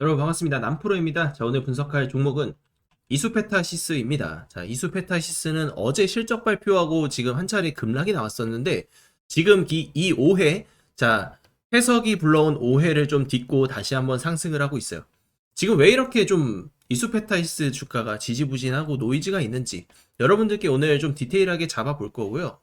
여러분 반갑습니다. 남프로입니다. 자, 오늘 분석할 종목은 이수페타시스입니다. 자, 이수페타시스는 어제 실적 발표하고 지금 한 차례 급락이 나왔었는데 지금 이, 이 5회 자, 해석이 불러온 5회를 좀 딛고 다시 한번 상승을 하고 있어요. 지금 왜 이렇게 좀 이수페타시스 주가가 지지부진하고 노이즈가 있는지 여러분들께 오늘 좀 디테일하게 잡아볼 거고요.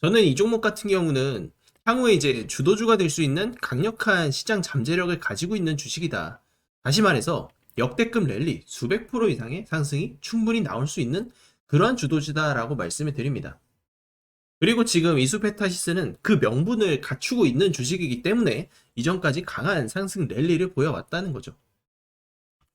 저는 이 종목 같은 경우는 향후에 이제 주도주가 될 수 있는 강력한 시장 잠재력을 가지고 있는 주식이다. 다시 말해서 역대급 랠리 수백 프로 이상의 상승이 충분히 나올 수 있는 그러한 주도주다라고 말씀을 드립니다. 그리고 지금 이수페타시스는 그 명분을 갖추고 있는 주식이기 때문에 이전까지 강한 상승 랠리를 보여왔다는 거죠.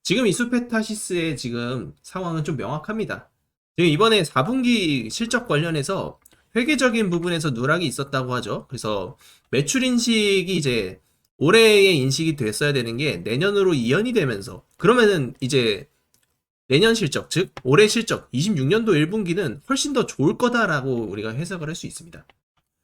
지금 이수페타시스의 지금 상황은 좀 명확합니다. 지금 이번에 4분기 실적 관련해서 회계적인 부분에서 누락이 있었다고 하죠. 그래서 매출 인식이 이제 올해의 인식이 됐어야 되는 게 내년으로 이연이 되면서 그러면은 이제 내년 실적, 즉 올해 실적 26년도 1분기는 훨씬 더 좋을 거다라고 우리가 해석을 할 수 있습니다.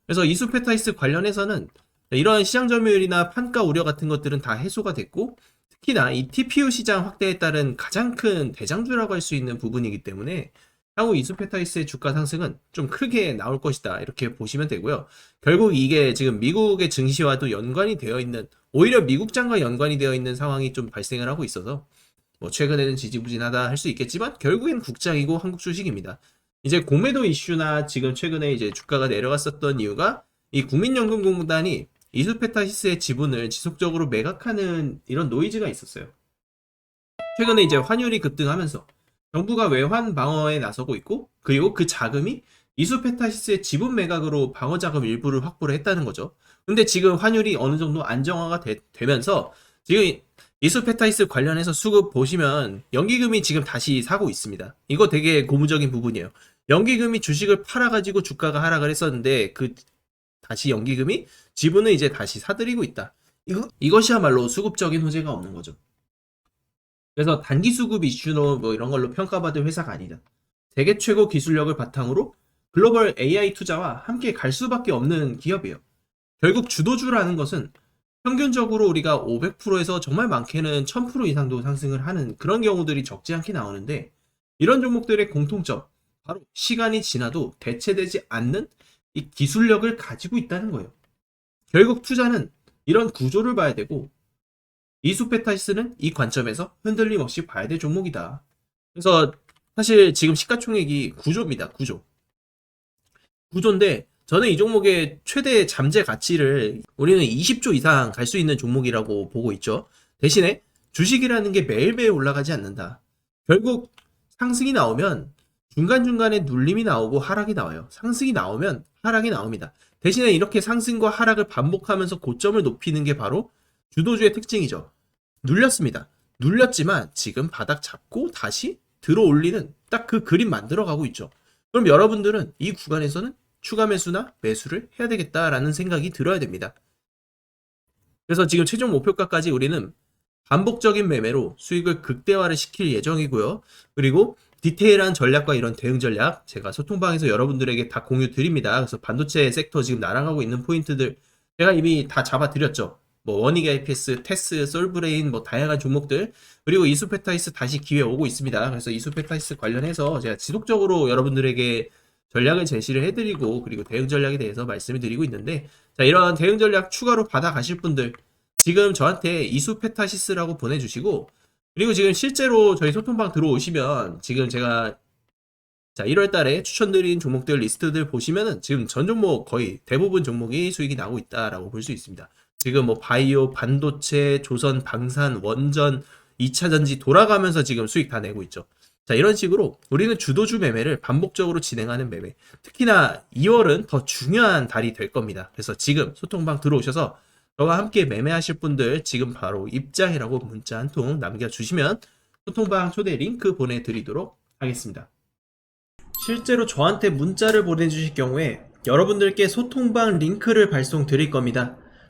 그래서 이수페타이스 관련해서는 이런 시장 점유율이나 판가 우려 같은 것들은 다 해소가 됐고 특히나 이 TPU 시장 확대에 따른 가장 큰 대장주라고 할 수 있는 부분이기 때문에 향후 이수페타이스의 주가 상승은 좀 크게 나올 것이다. 이렇게 보시면 되고요. 결국 이게 지금 미국의 증시와도 연관이 되어 있는, 오히려 미국장과 연관이 되어 있는 상황이 좀 발생을 하고 있어서, 뭐, 최근에는 지지부진하다 할 수 있겠지만, 결국엔 국장이고 한국 주식입니다. 이제 공매도 이슈나 지금 최근에 이제 주가가 내려갔었던 이유가 이 국민연금공단이 이수페타시스의 지분을 지속적으로 매각하는 이런 노이즈가 있었어요. 최근에 이제 환율이 급등하면서 정부가 외환 방어에 나서고 있고 그리고 그 자금이 이수페타시스의 지분 매각으로 방어 자금 일부를 확보를 했다는 거죠. 근데 지금 환율이 어느 정도 안정화가 되, 면서 지금 이수페타시스 관련해서 수급 보시면 연기금이 지금 다시 사고 있습니다. 이거 되게 고무적인 부분이에요. 연기금이 주식을 팔아가지고 주가가 하락을 했었는데 그 다시 연기금이 지분을 이제 다시 사들이고 있다. 이거, 이것이야말로 수급적인 호재가 없는 거죠. 그래서 단기 수급 이슈로 뭐 이런 걸로 평가받을 회사가 아니다. 세계 최고 기술력을 바탕으로 글로벌 AI 투자와 함께 갈 수밖에 없는 기업이에요. 결국 주도주라는 것은 평균적으로 우리가 500%에서 정말 많게는 1000% 이상도 상승을 하는 그런 경우들이 적지 않게 나오는데 이런 종목들의 공통점 바로 시간이 지나도 대체되지 않는 이 기술력을 가지고 있다는 거예요. 결국 투자는 이런 구조를 봐야 되고 이수페타시스는 이 관점에서 흔들림 없이 봐야 될 종목이다. 그래서 사실 지금 시가총액이 9조입니다. 9조. 9조인데 저는 이 종목의 최대 잠재 가치를 우리는 20조 이상 갈 수 있는 종목이라고 보고 있죠. 대신에 주식이라는 게 매일매일 올라가지 않는다. 결국 상승이 나오면 중간중간에 눌림이 나오고 하락이 나와요. 상승이 나오면 하락이 나옵니다. 대신에 이렇게 상승과 하락을 반복하면서 고점을 높이는 게 바로 주도주의 특징이죠. 눌렸습니다. 눌렸지만 지금 바닥 잡고 다시 들어 올리는 딱 그 그림 만들어 가고 있죠. 그럼 여러분들은 이 구간에서는 추가 매수나 매수를 해야 되겠다라는 생각이 들어야 됩니다. 그래서 지금 최종 목표가까지 우리는 반복적인 매매로 수익을 극대화를 시킬 예정이고요. 그리고 디테일한 전략과 이런 대응 전략 제가 소통방에서 여러분들에게 다 공유 드립니다. 그래서 반도체 섹터 지금 날아가고 있는 포인트들 제가 이미 다 잡아 드렸죠. 뭐 원익 IPS, 테스, 솔브레인 뭐 다양한 종목들 그리고 이수페타이스 다시 기회 오고 있습니다. 그래서 이수페타이스 관련해서 제가 지속적으로 여러분들에게 전략을 제시를 해드리고 그리고 대응 전략에 대해서 말씀을 드리고 있는데 자 이런 대응 전략 추가로 받아 가실 분들 지금 저한테 이수페타시스라고 보내주시고 그리고 지금 실제로 저희 소통방 들어오시면 지금 제가 자 1월 달에 추천드린 종목들 리스트들 보시면은 지금 전 종목 거의 대부분 종목이 수익이 나고 있다라고 볼 수 있습니다. 지금 뭐 바이오, 반도체, 조선, 방산, 원전, 2차 전지 돌아가면서 지금 수익 다 내고 있죠. 자, 이런 식으로 우리는 주도주 매매를 반복적으로 진행하는 매매. 특히나 2월은 더 중요한 달이 될 겁니다. 그래서 지금 소통방 들어오셔서 저와 함께 매매하실 분들 지금 바로 입장이라고 문자 한 통 남겨주시면 소통방 초대 링크 보내드리도록 하겠습니다. 실제로 저한테 문자를 보내주실 경우에 여러분들께 소통방 링크를 발송 드릴 겁니다.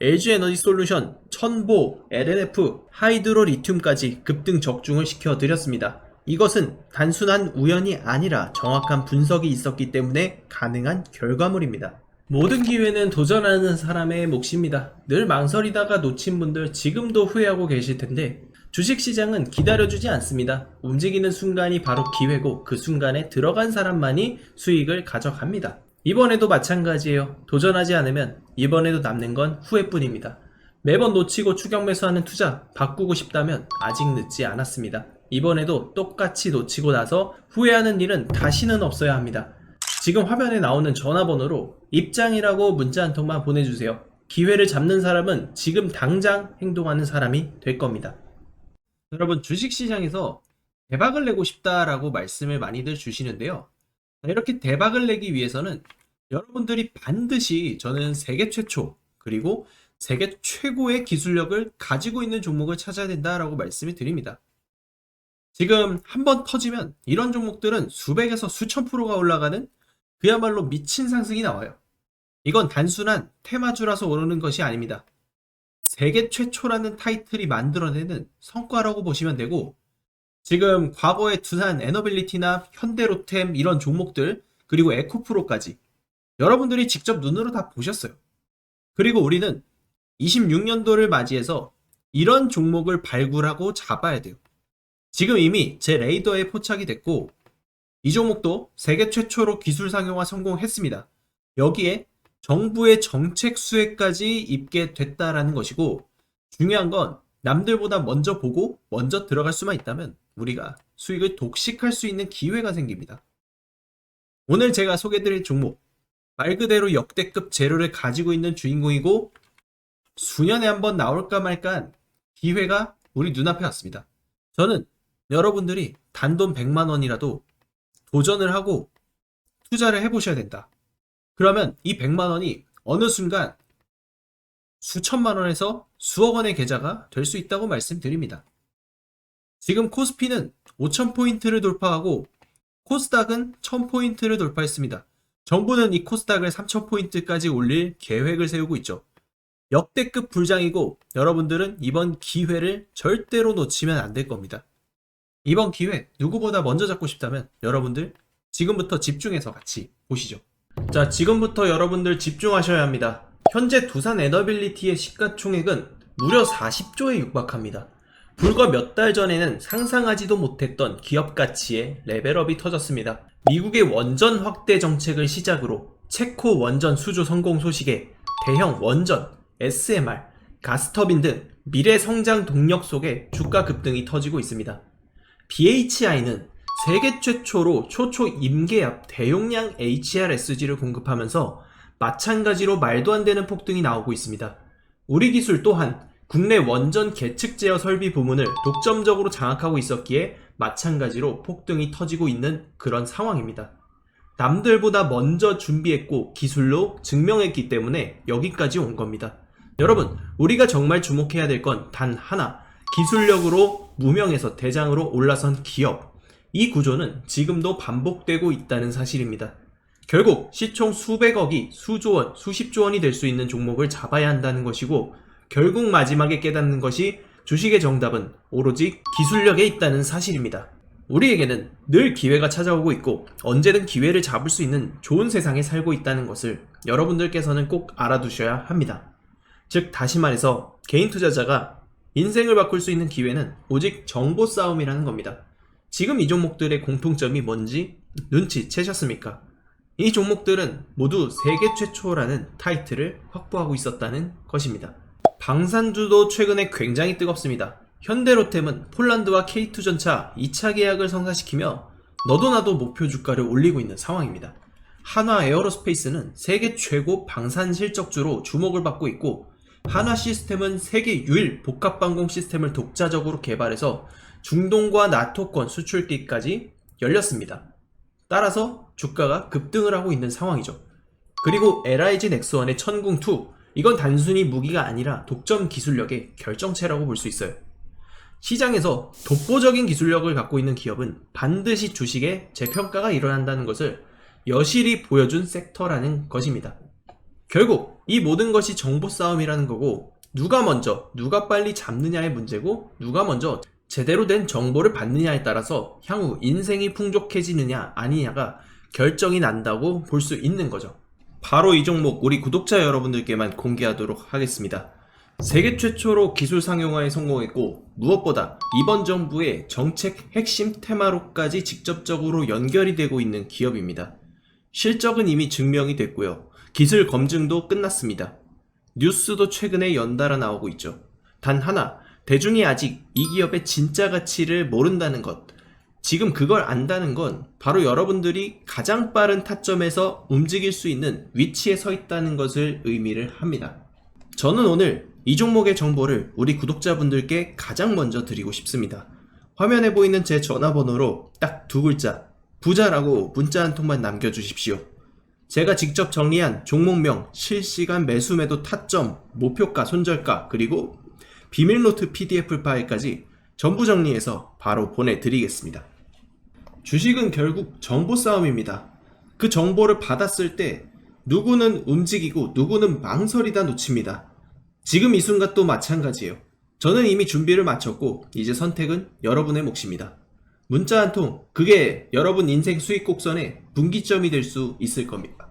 LG 에너지 솔루션, 천보, LNF, 하이드로 리튬까지 급등 적중을 시켜 드렸습니다. 이것은 단순한 우연이 아니라 정확한 분석이 있었기 때문에 가능한 결과물입니다. 모든 기회는 도전하는 사람의 몫입니다. 늘 망설이다가 놓친 분들 지금도 후회하고 계실 텐데 주식시장은 기다려주지 않습니다. 움직이는 순간이 바로 기회고 그 순간에 들어간 사람만이 수익을 가져갑니다. 이번에도 마찬가지예요. 도전하지 않으면 이번에도 남는 건 후회뿐입니다. 매번 놓치고 추격 매수하는 투자 바꾸고 싶다면 아직 늦지 않았습니다. 이번에도 똑같이 놓치고 나서 후회하는 일은 다시는 없어야 합니다. 지금 화면에 나오는 전화번호로 입장이라고 문자 한 통만 보내주세요. 기회를 잡는 사람은 지금 당장 행동하는 사람이 될 겁니다. 여러분 주식시장에서 대박을 내고 싶다라고 말씀을 많이들 주시는데요. 자, 이렇게 대박을 내기 위해서는 여러분들이 반드시 저는 세계 최초 그리고 세계 최고의 기술력을 가지고 있는 종목을 찾아야 된다라고 말씀을 드립니다. 지금 한 번 터지면 이런 종목들은 수백에서 수천 프로가 올라가는 그야말로 미친 상승이 나와요. 이건 단순한 테마주라서 오르는 것이 아닙니다. 세계 최초라는 타이틀이 만들어내는 성과라고 보시면 되고 지금 과거의 두산 에너빌리티나 현대로템 이런 종목들 그리고 에코프로까지 여러분들이 직접 눈으로 다 보셨어요. 그리고 우리는 26년도를 맞이해서 이런 종목을 발굴하고 잡아야 돼요. 지금 이미 제 레이더에 포착이 됐고 이 종목도 세계 최초로 기술 상용화 성공했습니다. 여기에 정부의 정책 수혜까지 입게 됐다라는 것이고 중요한 건 남들보다 먼저 보고 먼저 들어갈 수만 있다면 우리가 수익을 독식할 수 있는 기회가 생깁니다. 오늘 제가 소개드릴 종목 말 그대로 역대급 재료를 가지고 있는 주인공이고 수년에 한 번 나올까 말까한 기회가 우리 눈앞에 왔습니다. 저는 여러분들이 단돈 100만 원이라도 도전을 하고 투자를 해보셔야 된다. 그러면 이 100만 원이 어느 순간 수천만 원에서 수억 원의 계좌가 될 수 있다고 말씀드립니다. 지금 코스피는 5,000포인트를 돌파하고 코스닥은 1,000포인트를 돌파했습니다. 정부는 이 코스닥을 3,000포인트까지 올릴 계획을 세우고 있죠. 역대급 불장이고 여러분들은 이번 기회를 절대로 놓치면 안 될 겁니다. 이번 기회 누구보다 먼저 잡고 싶다면 여러분들 지금부터 집중해서 같이 보시죠. 자, 지금부터 여러분들 집중하셔야 합니다. 현재 두산 에너빌리티의 시가총액은 무려 40조에 육박합니다. 불과 몇 달 전에는 상상하지도 못했던 기업 가치의 레벨업이 터졌습니다. 미국의 원전 확대 정책을 시작으로 체코 원전 수주 성공 소식에 대형 원전, SMR, 가스터빈 등 미래 성장 동력 속에 주가 급등이 터지고 있습니다. BHI는 세계 최초로 초초 임계압 대용량 HRSG를 공급하면서 마찬가지로 말도 안 되는 폭등이 나오고 있습니다. 우리 기술 또한 국내 원전 계측 제어 설비 부문을 독점적으로 장악하고 있었기에 마찬가지로 폭등이 터지고 있는 그런 상황입니다. 남들보다 먼저 준비했고 기술로 증명했기 때문에 여기까지 온 겁니다. 여러분, 우리가 정말 주목해야 될 건 단 하나. 기술력으로 무명에서 대장으로 올라선 기업. 이 구조는 지금도 반복되고 있다는 사실입니다. 결국 시총 수백억이 수조 원, 수십조 원이 될 수 있는 종목을 잡아야 한다는 것이고 결국 마지막에 깨닫는 것이 주식의 정답은 오로지 기술력에 있다는 사실입니다. 우리에게는 늘 기회가 찾아오고 있고 언제든 기회를 잡을 수 있는 좋은 세상에 살고 있다는 것을 여러분들께서는 꼭 알아두셔야 합니다. 즉 다시 말해서 개인 투자자가 인생을 바꿀 수 있는 기회는 오직 정보 싸움이라는 겁니다. 지금 이 종목들의 공통점이 뭔지 눈치채셨습니까? 이 종목들은 모두 세계 최초라는 타이틀을 확보하고 있었다는 것입니다. 방산주도 최근에 굉장히 뜨겁습니다. 현대로템은 폴란드와 K2 전차 2차 계약을 성사시키며 너도 나도 목표 주가를 올리고 있는 상황입니다. 한화 에어로스페이스는 세계 최고 방산 실적주로 주목을 받고 있고 한화 시스템은 세계 유일 복합 방공 시스템을 독자적으로 개발해서 중동과 나토권 수출기까지 열렸습니다. 따라서 주가가 급등을 하고 있는 상황이죠. 그리고 LIG 넥스원의 천궁2 이건 단순히 무기가 아니라 독점 기술력의 결정체라고 볼 수 있어요. 시장에서 독보적인 기술력을 갖고 있는 기업은 반드시 주식에 재평가가 일어난다는 것을 여실히 보여준 섹터라는 것입니다. 결국 이 모든 것이 정보 싸움이라는 거고 누가 먼저 누가 빨리 잡느냐의 문제고 누가 먼저 제대로 된 정보를 받느냐에 따라서 향후 인생이 풍족해지느냐 아니냐가 결정이 난다고 볼 수 있는 거죠. 바로 이 종목 우리 구독자 여러분들께만 공개하도록 하겠습니다. 세계 최초로 기술 상용화에 성공했고 무엇보다 이번 정부의 정책 핵심 테마로까지 직접적으로 연결이 되고 있는 기업입니다. 실적은 이미 증명이 됐고요. 기술 검증도 끝났습니다. 뉴스도 최근에 연달아 나오고 있죠. 단 하나, 대중이 아직 이 기업의 진짜 가치를 모른다는 것. 지금 그걸 안다는 건 바로 여러분들이 가장 빠른 타점에서 움직일 수 있는 위치에 서 있다는 것을 의미를 합니다. 저는 오늘 이 종목의 정보를 우리 구독자분들께 가장 먼저 드리고 싶습니다. 화면에 보이는 제 전화번호로 딱 두 글자, 부자라고 문자 한 통만 남겨주십시오. 제가 직접 정리한 종목명, 실시간 매수 매도 타점, 목표가, 손절가, 그리고 비밀노트 PDF 파일까지 전부 정리해서 바로 보내드리겠습니다. 주식은 결국 정보 싸움입니다. 그 정보를 받았을 때 누구는 움직이고 누구는 망설이다 놓칩니다. 지금 이 순간도 마찬가지예요. 저는 이미 준비를 마쳤고 이제 선택은 여러분의 몫입니다. 문자 한 통, 그게 여러분 인생 수익 곡선의 분기점이 될 수 있을 겁니다.